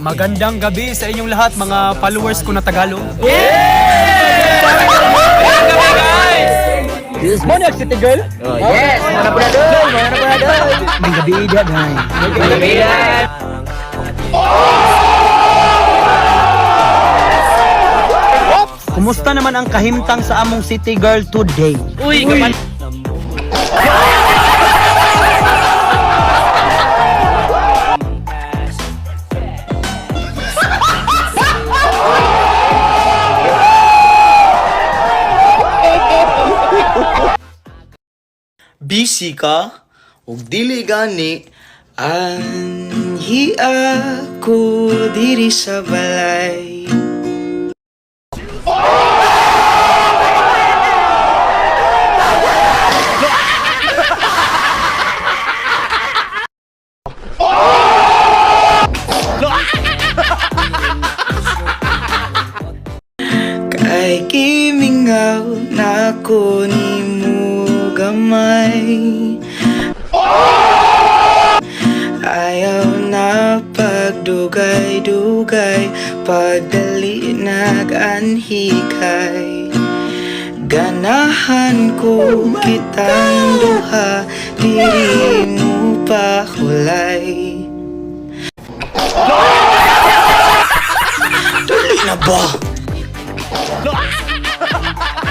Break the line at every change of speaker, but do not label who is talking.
Magandang gabi sa inyong lahat mga followers ko na Tagalog. Mo na City Girl?
Yes! Mana pula doon! Mana pula doon!
May gabi dad hay.
Kaibigan!
Kumusta naman ang kahimtang sa among City Girl today?
Uy! Kapan...
busy ka ug dili gani anhi ako diri sa balay. Kay kimingaw na ko ni gamay Ayaw na pagdugay-dugay Pagdali nag-anhikay Ganahan ko kitang duha Diri mo pa hulay. Dali na ba?